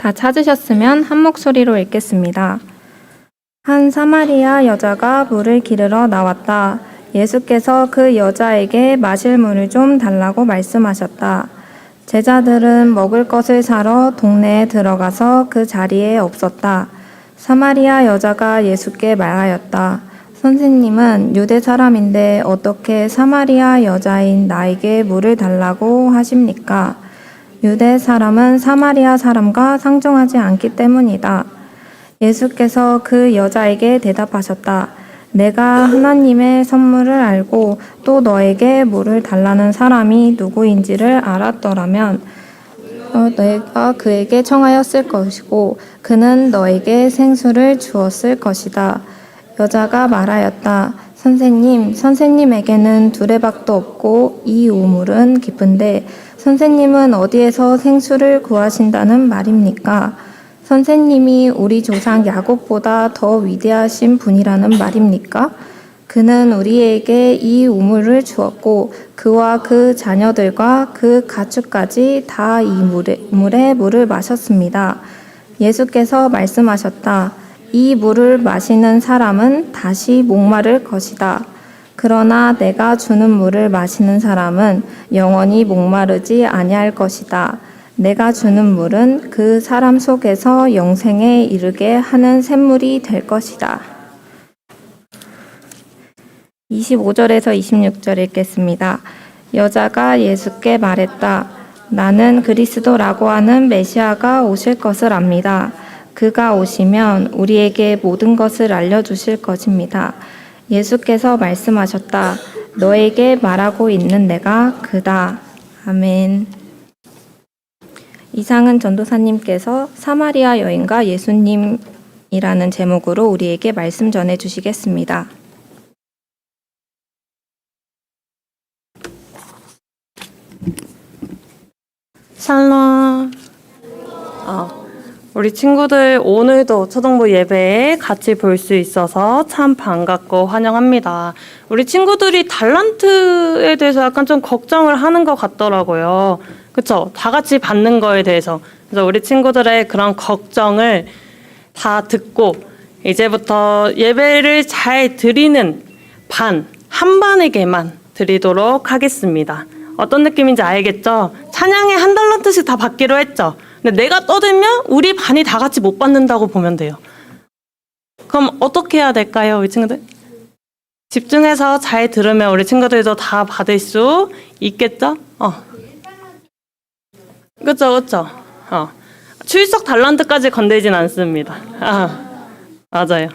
다 찾으셨으면 한 목소리로 읽겠습니다. 한 사마리아 여자가 물을 기르러 나왔다. 예수께서 그 여자에게 마실 물을 좀 달라고 말씀하셨다. 제자들은 먹을 것을 사러 동네에 들어가서 그 자리에 없었다. 사마리아 여자가 예수께 말하였다. 선생님은 유대 사람인데 어떻게 사마리아 여자인 나에게 물을 달라고 하십니까? 유대 사람은 사마리아 사람과 상종하지 않기 때문이다. 예수께서 그 여자에게 대답하셨다. 내가 하나님의 선물을 알고 또 너에게 물을 달라는 사람이 누구인지를 알았더라면 어, 내가 그에게 청하였을 것이고 그는 너에게 생수를 주었을 것이다. 여자가 말하였다. 선생님, 선생님에게는 두레박도 없고 이 우물은 깊은데 선생님은 어디에서 생수를 구하신다는 말입니까? 선생님이 우리 조상 야곱보다 더 위대하신 분이라는 말입니까? 그는 우리에게 이 우물을 주었고 그와 그 자녀들과 그 가축까지 다 이 물에, 물을 마셨습니다. 예수께서 말씀하셨다. 이 물을 마시는 사람은 다시 목마를 것이다. 그러나 내가 주는 물을 마시는 사람은 영원히 목마르지 아니할 것이다. 내가 주는 물은 그 사람 속에서 영생에 이르게 하는 샘물이 될 것이다. 25절에서 26절 읽겠습니다. 여자가 예수께 말했다. 나는 그리스도라고 하는 메시아가 오실 것을 압니다. 그가 오시면 우리에게 모든 것을 알려주실 것입니다. 예수께서 말씀하셨다. 너에게 말하고 있는 내가 그다. 아멘. 이상은 전도사님께서 사마리아 여인과 예수님이라는 제목으로 우리에게 말씀 전해 주시겠습니다. 샬롬. 어, 우리 친구들 오늘도 초등부 예배에 같이 볼 수 있어서 참 반갑고 환영합니다. 우리 친구들이 달란트에 대해서 약간 좀 걱정을 하는 것 같더라고요. 그쵸? 다 같이 받는 거에 대해서. 그래서 우리 친구들의 그런 걱정을 다 듣고 이제부터 예배를 잘 드리는 반, 한 반에게만 드리도록 하겠습니다. 어떤 느낌인지 알겠죠? 찬양에 한 달란트씩 다 받기로 했죠? 근데 내가 떠들면 우리 반이 다 같이 못 받는다고 보면 돼요. 그럼 어떻게 해야 될까요, 우리 친구들? 집중해서 잘 들으면 우리 친구들도 다 받을 수 있겠죠? 어. 그쵸, 그쵸. 어. 출석 달란트까지 건들진 않습니다. 아, 맞아요.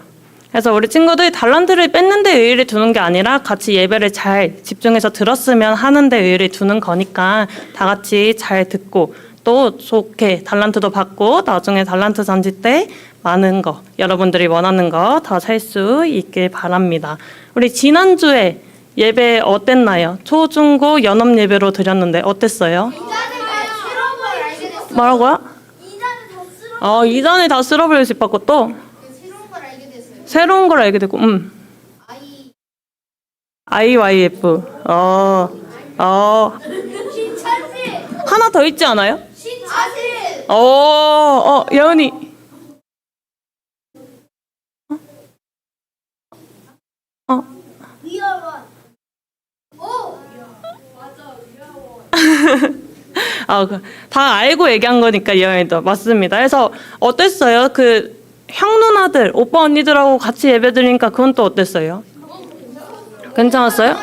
그래서 우리 친구들이 달란트를 뺏는데 의의를 두는 게 아니라 같이 예배를 잘 집중해서 들었으면 하는데 의의를 두는 거니까 다 같이 잘 듣고 또 좋게 달란트도 받고 나중에 달란트 잔치 때 많은 거 여러분들이 원하는 거 다 살 수 있길 바랍니다. 우리 지난주에 예배 어땠나요? 초중고 연합 예배로 드렸는데 어땠어요? 쓸어버려. 뭐라고요? 어, 이전에 다 쓸어버릴 수 있었고 또 새로운 걸 알게 됐어요. 새로운 걸 알게 되고 음. 아이 IYF. 어. 어. 신차지. 하나 더 있지 않아요? 어, 어, 예은이. 어, 위험한. 오. 맞아. 아, 그, 다 알고 얘기한 거니까 예은이도 맞습니다. 그래서 어땠어요? 그 형 누나들, 오빠 언니들하고 같이 예배 드리니까 그건 또 어땠어요? 괜찮았어요?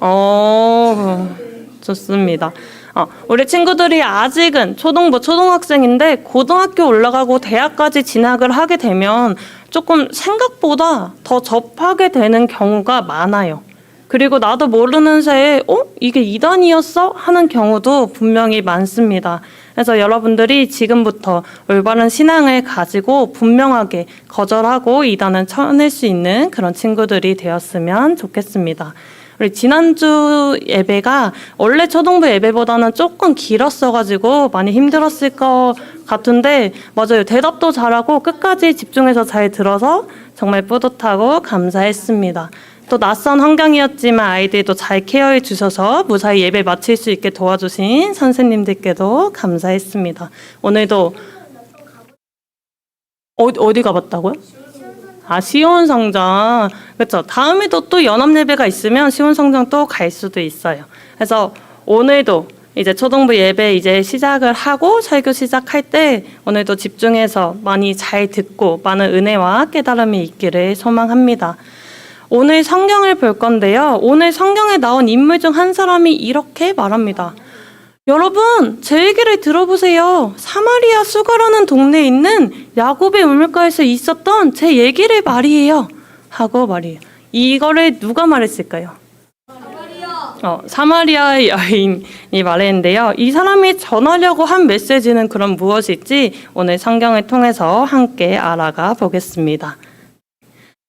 어, 좋습니다. 어, 우리 친구들이 아직은 초등부, 초등학생인데 고등학교 올라가고 대학까지 진학을 하게 되면 조금 생각보다 더 접하게 되는 경우가 많아요. 그리고 나도 모르는 새에, 어? 이게 이단이었어? 하는 경우도 분명히 많습니다. 그래서 여러분들이 지금부터 올바른 신앙을 가지고 분명하게 거절하고 이단을 쳐낼 수 있는 그런 친구들이 되었으면 좋겠습니다. 우리 지난주 예배가 원래 초등부 예배보다는 조금 길었어가지고 많이 힘들었을 것 같은데 맞아요 대답도 잘하고 끝까지 집중해서 잘 들어서 정말 뿌듯하고 감사했습니다. 또 낯선 환경이었지만 아이들도 잘 케어해 주셔서 무사히 예배 마칠 수 있게 도와주신 선생님들께도 감사했습니다. 오늘도 어디, 가봤다고요? 아, 시온성장. 그렇죠. 다음에도 또 연합예배가 있으면 시온성장 또 갈 수도 있어요. 그래서 오늘도 이제 초등부 예배 이제 시작을 하고 설교 시작할 때 오늘도 집중해서 많이 잘 듣고 많은 은혜와 깨달음이 있기를 소망합니다. 오늘 성경을 볼 건데요. 오늘 성경에 나온 인물 중 한 사람이 이렇게 말합니다. 여러분, 제 얘기를 들어보세요. 사마리아 수가라는 동네에 있는 야곱의 우물가에서 있었던 제 얘기를 말이에요. 하고 말이에요. 이거를 누가 말했을까요? 어, 사마리아 여인이 말했는데요. 이 사람이 전하려고 한 메시지는 그럼 무엇일지 오늘 성경을 통해서 함께 알아가 보겠습니다.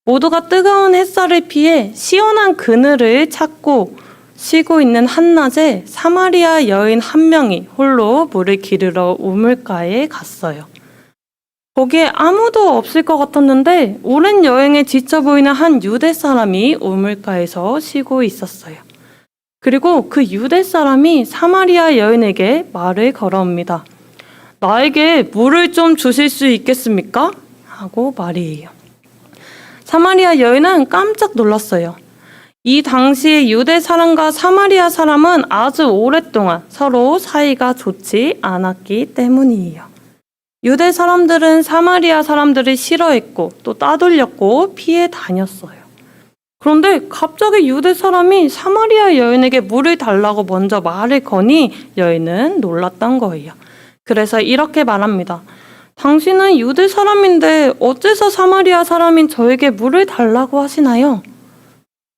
모두가 뜨거운 햇살을 피해 시원한 그늘을 찾고 쉬고 있는 한낮에 사마리아 여인 한 명이 홀로 물을 기르러 우물가에 갔어요. 거기에 아무도 없을 것 같았는데 오랜 여행에 지쳐 보이는 한 유대 사람이 우물가에서 쉬고 있었어요. 그리고 그 유대 사람이 사마리아 여인에게 말을 걸어옵니다. 나에게 물을 좀 주실 수 있겠습니까? 하고 말이에요. 사마리아 여인은 깜짝 놀랐어요. 이 당시에 유대 사람과 사마리아 사람은 아주 오랫동안 서로 사이가 좋지 않았기 때문이에요. 유대 사람들은 사마리아 사람들을 싫어했고 또 따돌렸고 피해 다녔어요. 그런데 갑자기 유대 사람이 사마리아 여인에게 물을 달라고 먼저 말을 거니 여인은 놀랐던 거예요. 그래서 이렇게 말합니다. 당신은 유대 사람인데 어째서 사마리아 사람인 저에게 물을 달라고 하시나요?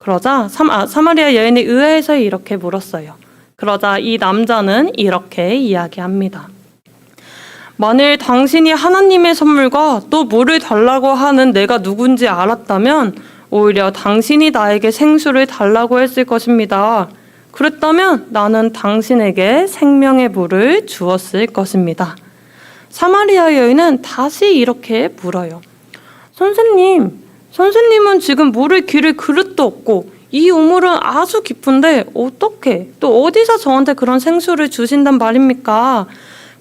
그러자 사, 아, 사마리아 여인이 의아해서 이렇게 물었어요. 그러자 이 남자는 이렇게 이야기합니다. 만일 당신이 하나님의 선물과 또 물을 달라고 하는 내가 누군지 알았다면 오히려 당신이 나에게 생수를 달라고 했을 것입니다. 그랬다면 나는 당신에게 생명의 물을 주었을 것입니다. 사마리아 여인은 다시 이렇게 물어요. 선생님, 선생님은 지금 물을 기를 그릇도 없고 이 우물은 아주 깊은데 어떻게 또 어디서 저한테 그런 생수를 주신단 말입니까?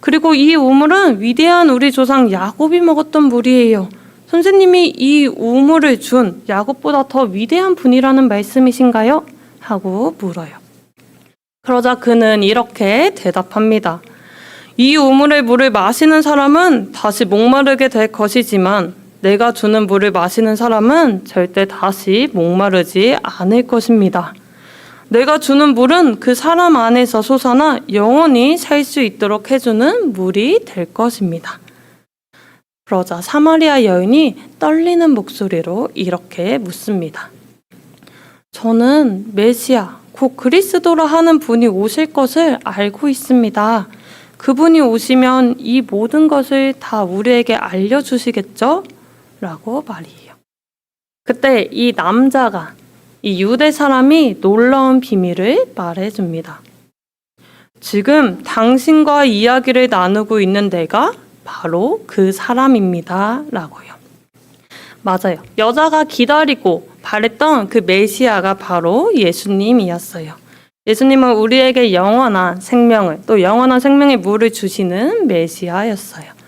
그리고 이 우물은 위대한 우리 조상 야곱이 먹었던 물이에요. 선생님이 이 우물을 준 야곱보다 더 위대한 분이라는 말씀이신가요? 하고 물어요. 그러자 그는 이렇게 대답합니다. 이 우물의 물을 마시는 사람은 다시 목마르게 될 것이지만 내가 주는 물을 마시는 사람은 절대 다시 목마르지 않을 것입니다. 내가 주는 물은 그 사람 안에서 솟아나 영원히 살 수 있도록 해주는 물이 될 것입니다. 그러자 사마리아 여인이 떨리는 목소리로 이렇게 묻습니다. 저는 메시아, 곧 그리스도라 하는 분이 오실 것을 알고 있습니다. 그분이 오시면 이 모든 것을 다 우리에게 알려주시겠죠? 라고 말이에요. 그때 이 남자가 이 유대 사람이 놀라운 비밀을 말해줍니다. 지금 당신과 이야기를 나누고 있는 내가 바로 그 사람입니다. 라고요. 맞아요. 여자가 기다리고 바랬던 그 메시아가 바로 예수님이었어요. 예수님은 우리에게 영원한 생명을 또 영원한 생명의 물을 주시는 메시아였어요.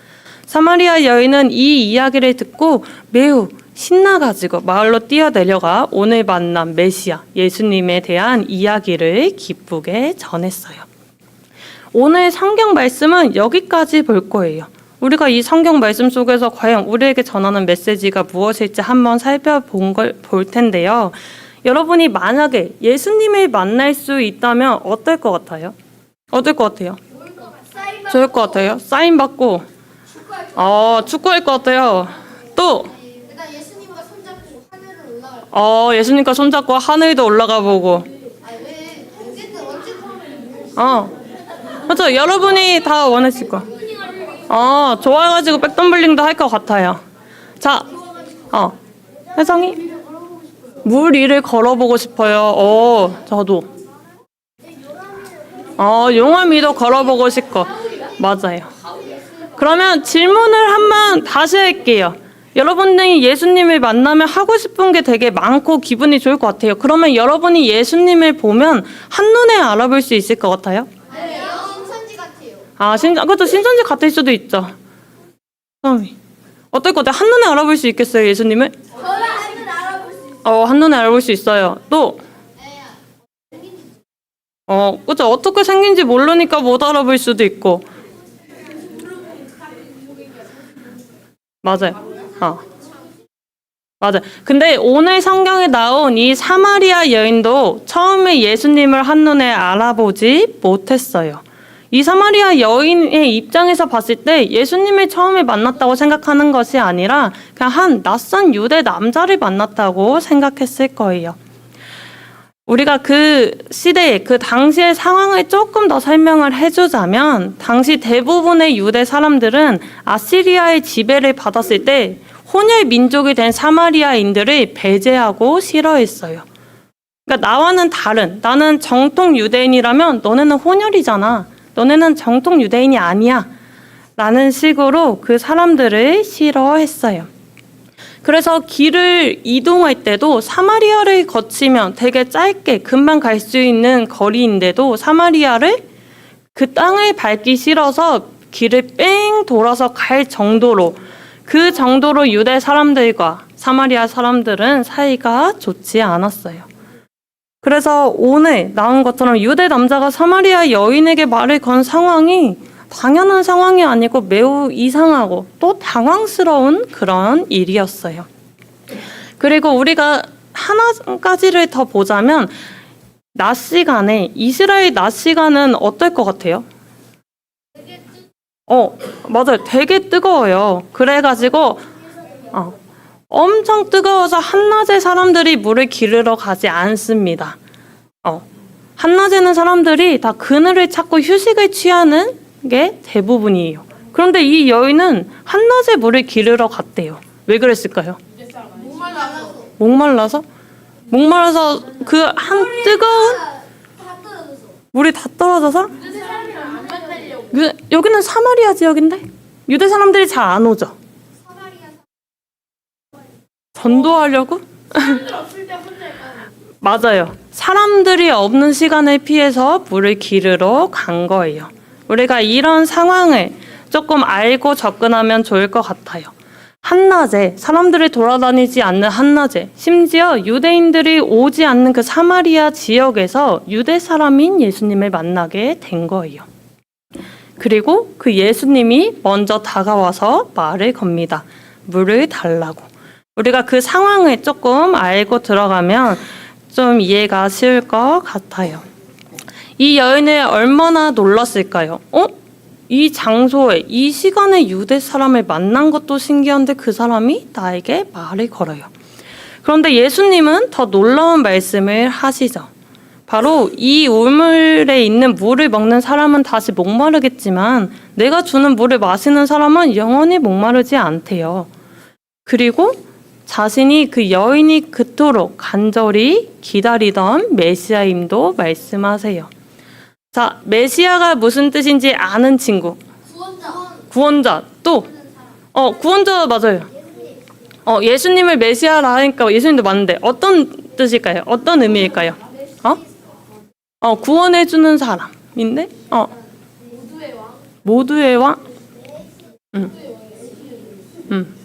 사마리아 여인은 이 이야기를 듣고 매우 신나가지고 마을로 뛰어내려가 오늘 만난 메시아 예수님에 대한 이야기를 기쁘게 전했어요. 오늘 성경 말씀은 여기까지 볼 거예요. 우리가 이 성경 말씀 속에서 과연 우리에게 전하는 메시지가 무엇일지 한번 살펴본 걸 볼 텐데요. 여러분이 만약에 예수님을 만날 수 있다면 어떨 것 같아요? 어떨 것 같아요? 좋을 것 같아요. 사인 받고, 어, 축구할 것 같아요. 또, 일단 예수님과 손잡고 하늘을 올라갈 때 어, 예수님과 손잡고 하늘도 올라가 보고, 아니 왜 어쨌든 어쨌든 어, 그렇죠. 여러분이 다 원하실 거. 어, 좋아가지고 백덤블링도 할 것 같아요. 자, 어, 혜성이 물 위를 걸어보고 싶어요. 어, 저도. 어, 용암 위도 걸어보고 싶고, 맞아요. 그러면 질문을 한번 다시 할게요. 여러분들이 예수님을 만나면 하고 싶은 게 되게 많고 기분이 좋을 것 같아요. 그러면 여러분이 예수님을 보면 한눈에 알아볼 수 있을 것 같아요. 아, 신, 그것도 신천지 같을 수도 있죠. 어떨 것 같아요? 한눈에 알아볼 수 있겠어요, 예수님을? 저는 하늘 알아볼 수 있어요. 어, 한눈에 알아볼 수 있어요. 또, 네. 어, 그죠. 어떻게 생긴지 모르니까 못 알아볼 수도 있고. 맞아요. 어. 맞아요. 근데 오늘 성경에 나온 이 사마리아 여인도 처음에 예수님을 한눈에 알아보지 못했어요. 이 사마리아 여인의 입장에서 봤을 때 예수님을 처음에 만났다고 생각하는 것이 아니라 그냥 한 낯선 유대 남자를 만났다고 생각했을 거예요. 우리가 그 시대, 그 당시의 상황을 조금 더 설명을 해주자면, 당시 대부분의 유대 사람들은 아시리아의 지배를 받았을 때 혼혈 민족이 된 사마리아인들을 배제하고 싫어했어요. 그러니까 나와는 다른, 나는 정통 유대인이라면 너네는 혼혈이잖아. 너네는 정통 유대인이 아니야. 라는 식으로 그 사람들을 싫어했어요. 그래서 길을 이동할 때도 사마리아를 거치면 되게 짧게 금방 갈 수 있는 거리인데도 사마리아를 그 땅을 밟기 싫어서 길을 뺑 돌아서 갈 정도로 그 정도로 유대 사람들과 사마리아 사람들은 사이가 좋지 않았어요. 그래서 오늘 나온 것처럼 유대 남자가 사마리아 여인에게 말을 건 상황이 당연한 상황이 아니고 매우 이상하고 또 당황스러운 그런 일이었어요. 그리고 우리가 하나까지를 더 보자면 낮 시간에 이스라엘 낮 시간은 어떨 것 같아요? 어 맞아요, 되게 뜨거워요. 그래가지고 어, 엄청 뜨거워서 한낮에 사람들이 물을 기르러 가지 않습니다. 어, 한낮에는 사람들이 다 그늘을 찾고 휴식을 취하는 게 대부분이에요. 그런데 이 여인은 한낮에 물을 기르러 갔대요. 왜 그랬을까요? 목말라서. 목말라서? 목말라서 그 한 뜨거운. 물이 다 떨어져서. 유- 여기는 사마리아 지역인데 유대 사람들이 잘 안 오죠. 전도하려고? 맞아요. 사람들이 없는 시간을 피해서 물을 기르러 간 거예요. 우리가 이런 상황을 조금 알고 접근하면 좋을 것 같아요. 한낮에 사람들이 돌아다니지 않는 한낮에 심지어 유대인들이 오지 않는 그 사마리아 지역에서 유대 사람인 예수님을 만나게 된 거예요. 그리고 그 예수님이 먼저 다가와서 말을 겁니다. 물을 달라고. 우리가 그 상황을 조금 알고 들어가면 좀 이해가 쉬울 것 같아요. 이 여인을 얼마나 놀랐을까요? 어? 이 장소에 이 시간에 유대 사람을 만난 것도 신기한데 그 사람이 나에게 말을 걸어요. 그런데 예수님은 더 놀라운 말씀을 하시죠. 바로 이 우물에 있는 물을 먹는 사람은 다시 목마르겠지만 내가 주는 물을 마시는 사람은 영원히 목마르지 않대요. 그리고 자신이 그 여인이 그토록 간절히 기다리던 메시아임도 말씀하세요. 자, 메시아가 무슨 뜻인지 아는 친구. 구원자. 구원자 또 어, 구원자 맞아요. 어, 예수님을 메시아라 하니까 예수님도 맞는데 어떤 뜻일까요? 어떤 의미일까요? 어? 어, 구원해 주는 사람인데? 어. 모두의 왕. 모두의 왕? 음. 음.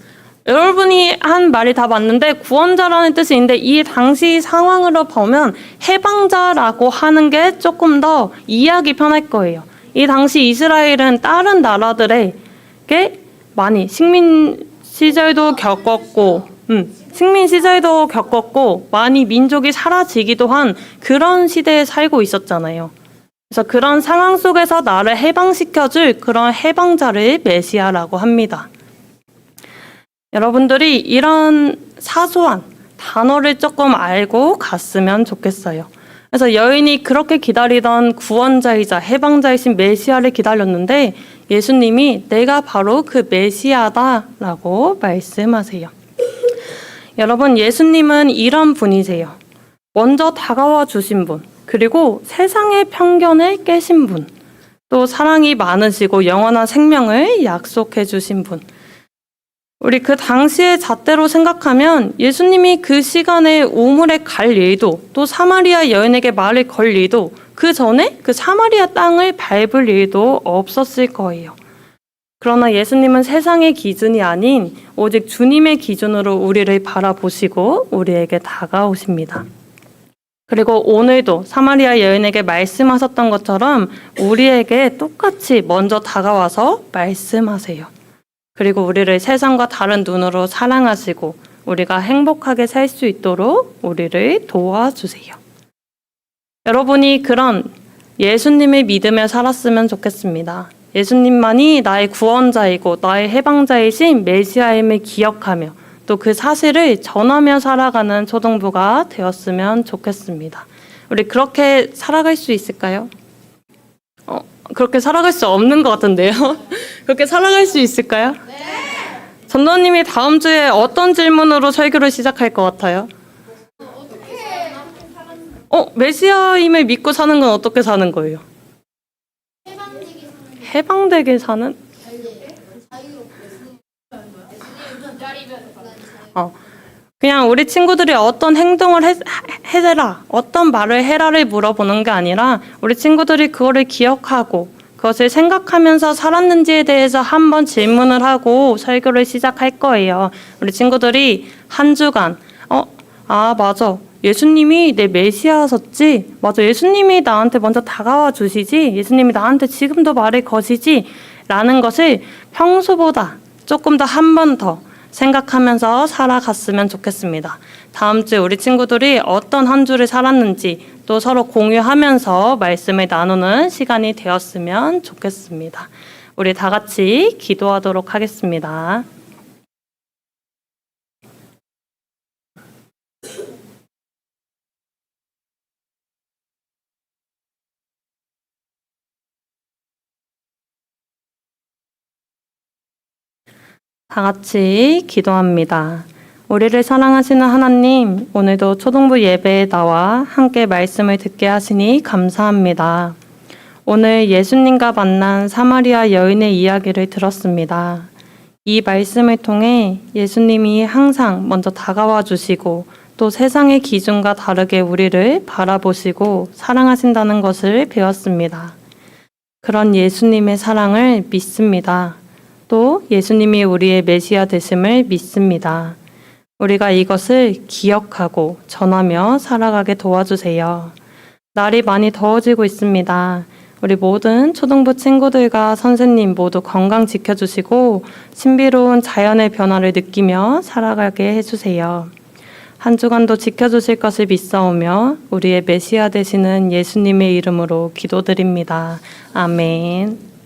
여러분이 한 말이 다 맞는데 구원자라는 뜻이 있는데 이 당시 상황으로 보면 해방자라고 하는 게 조금 더 이해하기 편할 거예요. 이 당시 이스라엘은 다른 나라들에게 많이 식민 시절도 겪었고, 음, 식민 시절도 겪었고 많이 민족이 사라지기도 한 그런 시대에 살고 있었잖아요. 그래서 그런 상황 속에서 나를 해방시켜줄 그런 해방자를 메시아라고 합니다. 여러분들이 이런 사소한 단어를 조금 알고 갔으면 좋겠어요. 그래서 여인이 그렇게 기다리던 구원자이자 해방자이신 메시아를 기다렸는데 예수님이 내가 바로 그 메시아다라고 말씀하세요. 여러분, 예수님은 이런 분이세요. 먼저 다가와 주신 분, 그리고 세상의 편견을 깨신 분, 또 사랑이 많으시고 영원한 생명을 약속해 주신 분. 우리 그 당시의 잣대로 생각하면 예수님이 그 시간에 우물에 갈 일도 또 사마리아 여인에게 말을 걸 일도 그 전에 그 사마리아 땅을 밟을 일도 없었을 거예요. 그러나 예수님은 세상의 기준이 아닌 오직 주님의 기준으로 우리를 바라보시고 우리에게 다가오십니다. 그리고 오늘도 사마리아 여인에게 말씀하셨던 것처럼 우리에게 똑같이 먼저 다가와서 말씀하세요. 그리고 우리를 세상과 다른 눈으로 사랑하시고 우리가 행복하게 살 수 있도록 우리를 도와주세요. 여러분이 그런 예수님을 믿으며 살았으면 좋겠습니다. 예수님만이 나의 구원자이고 나의 해방자이신 메시아임을 기억하며 또 그 사실을 전하며 살아가는 초등부가 되었으면 좋겠습니다. 우리 그렇게 살아갈 수 있을까요? 어, 그렇게 살아갈 수 없는 것 같은데요? 그렇게 살아갈 수 있을까요? 네. 전도님이 다음 주에 어떤 질문으로 설교를 시작할 것 같아요? 어, 메시아임을 믿고 사는 건 어떻게 사는 거예요? 해방되게 사는 해방되게 사는? 어. 그냥 우리 친구들이 어떤 행동을 해, 해라, 어떤 말을 해라를 물어보는 게 아니라 우리 친구들이 그거를 기억하고 그것을 생각하면서 살았는지에 대해서 한번 질문을 하고 설교를 시작할 거예요. 우리 친구들이 한 주간, 어, 아, 맞아. 예수님이 내 메시아셨지? 맞아. 예수님이 나한테 먼저 다가와 주시지? 예수님이 나한테 지금도 말을 거시지? 라는 것을 평소보다 조금 더 한 번 더 생각하면서 살아갔으면 좋겠습니다. 다음 주에 우리 친구들이 어떤 한 주를 살았는지 또 서로 공유하면서 말씀을 나누는 시간이 되었으면 좋겠습니다. 우리 다 같이 기도하도록 하겠습니다. 다 같이 기도합니다. 우리를 사랑하시는 하나님, 오늘도 초등부 예배에 나와 함께 말씀을 듣게 하시니 감사합니다. 오늘 예수님과 만난 사마리아 여인의 이야기를 들었습니다. 이 말씀을 통해 예수님이 항상 먼저 다가와 주시고 또 세상의 기준과 다르게 우리를 바라보시고 사랑하신다는 것을 배웠습니다. 그런 예수님의 사랑을 믿습니다. 또 예수님이 우리의 메시아 되심을 믿습니다. 우리가 이것을 기억하고 전하며 살아가게 도와주세요. 날이 많이 더워지고 있습니다. 우리 모든 초등부 친구들과 선생님 모두 건강 지켜주시고 신비로운 자연의 변화를 느끼며 살아가게 해주세요. 한 주간도 지켜주실 것을 믿사오며 우리의 메시아 되시는 예수님의 이름으로 기도드립니다. 아멘.